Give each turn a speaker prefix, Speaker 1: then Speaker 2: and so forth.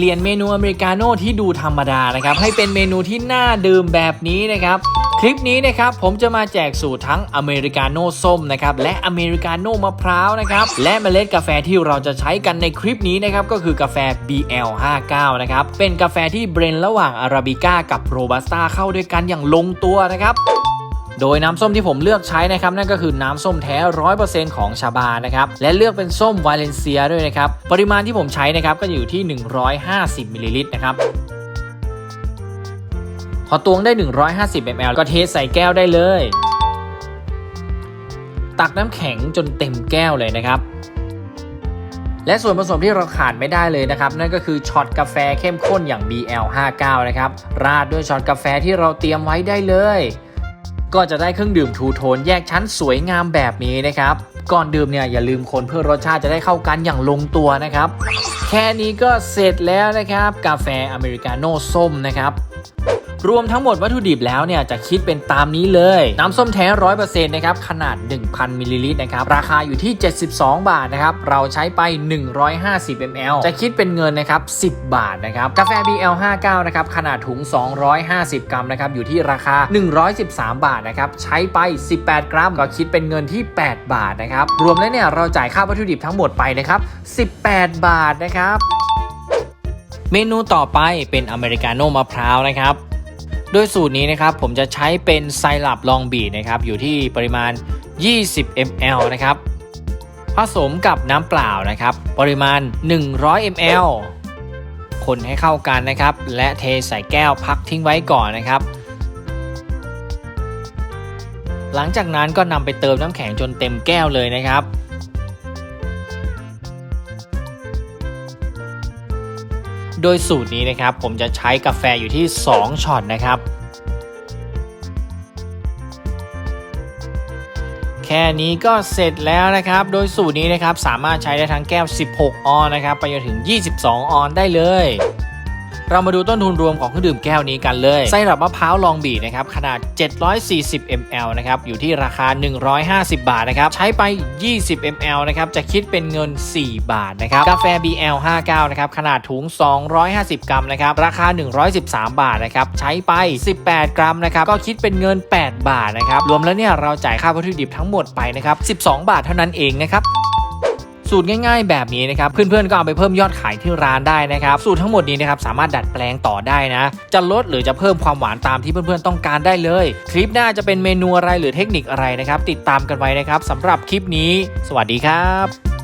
Speaker 1: เปลี่ยนเมนูอเมริกาโน่ที่ดูธรรมดานะครับ ให้เป็นเมนูที่น่าดื่มแบบนี้นะครับคลิปนี้นะครับผมจะมาแจกสูตรทั้งอเมริกาโน่ส้มนะครับและอเมริกาโน่มะพร้าวนะครับและเมล็ดกาแฟที่เราจะใช้กันในคลิปนี้นะครับก็คือกาแฟ BL59 นะครับเป็นกาแฟที่เบรนระหว่างอาราบิก้ากับโรบัสต้าเข้าด้วยกันอย่างลงตัวนะครับ โดยน้ำส้มที่ผมเลือกใช้นะครับนั่นก็คือน้ำส้มแท้100%ของชาบานะครับและเลือกเป็นส้มวาเลนเซียด้วยนะครับปริมาณที่ผมใช้นะครับก็อยู่ที่ 150มิลลิลิตรนะครับพอตวงได้ 150 ml ก็เทใส่แก้วได้เลย ตักน้ำแข็งจนเต็มแก้วเลยนะครับ และส่วนผสมที่เราขาดไม่ได้เลยนะครับ นั่นก็คือช็อตกาแฟเข้มข้นอย่าง BL59 นะครับ ราดด้วยช็อตกาแฟที่เราเตรียมไว้ได้เลย ก็จะได้เครื่องดื่มทูโทนแยกชั้นสวยงามแบบนี้นะครับ ก่อนดื่มเนี่ยอย่าลืมคนเพื่อรสชาติจะได้เข้ากันอย่างลงตัวนะครับ แค่นี้ก็เสร็จแล้วนะครับ กาแฟอเมริกาโน่ส้มนะครับ รวมทั้งหมดวัตถุดิบแล้วเนี่ยจะคิดเป็นตามนี้เลย น้ำส้มแท้100%นะครับขนาด 1,000มิลลิลิตรนะครับราคาอยู่ที่ 72 บาทนะครับเราใช้ไป 150 ml จะคิดเป็นเงินนะครับ10 บาทนะครับกาแฟ BL59 นะครับขนาดถุง 250 กรัมนะครับอยู่ที่ราคา 113 บาทนะครับใช้ไป 18 กรัม ก็คิดเป็นเงินที่ 8 บาทนะครับรวมแล้วเนี่ยเราจ่ายค่าวัตถุดิบทั้งหมดไปนะครับ18 บาทนะครับเมนูต่อไปเป็นอเมริกาโน่มะพร้าวนะครับ โดยสูตรนี้นะครับผมจะใช้เป็นไซรัปลองบีนะครับอยู่ที่ปริมาณ 20 ml นะครับผสมกับน้ำเปล่านะครับ ปริมาณ 100 ml คนให้เข้ากันนะครับ และเทใส่แก้วพักทิ้งไว้ก่อนนะครับ หลังจากนั้นก็นำไปเติมน้ำแข็งจนเต็มแก้วเลยนะครับ โดยสูตรนี้นะครับผมจะใช้กาแฟอยู่ที่ 2ช็อตนะครับ แค่นี้ก็เสร็จแล้วนะครับ โดยสูตรนี้นะครับสามารถใช้ได้ทั้งแก้ว 16 ออนนะครับ ไปจนถึง 22 ออนได้เลย เรามาดูต้นทุนรวมของเครื่องดื่มแก้วนี้กันเลย ไส้หลับมะพร้าวลองบีนะครับ ขนาด 740 ml นะครับ อยู่ที่ราคา 150 บาทนะครับ ใช้ไป 20 ml นะครับ จะคิดเป็นเงิน 4 บาทนะครับ กาแฟ BL59 นะครับ ขนาดถุง 250 กรัมนะครับ ราคา 113 บาทนะครับ ใช้ไป 18 กรัมนะครับ ก็คิดเป็นเงิน 8 บาทนะครับ รวมแล้วเนี่ยเราจ่ายค่าวัตถุดิบทั้งหมดไปนะครับ 12 บาทเท่านั้นเองนะครับ สูตรง่ายๆ แบบนี้นะครับเพื่อนๆก็เอาไปเพิ่มยอดขายที่ร้านได้นะครับ สูตรทั้งหมดนี้นะครับสามารถดัดแปลงต่อได้นะ จะลดหรือจะเพิ่มความหวานตามที่เพื่อนๆต้องการได้เลย คลิปหน้าจะเป็นเมนูอะไรหรือเทคนิคอะไรนะครับ ติดตามกันไว้นะครับสำหรับคลิปนี้ สวัสดีครับ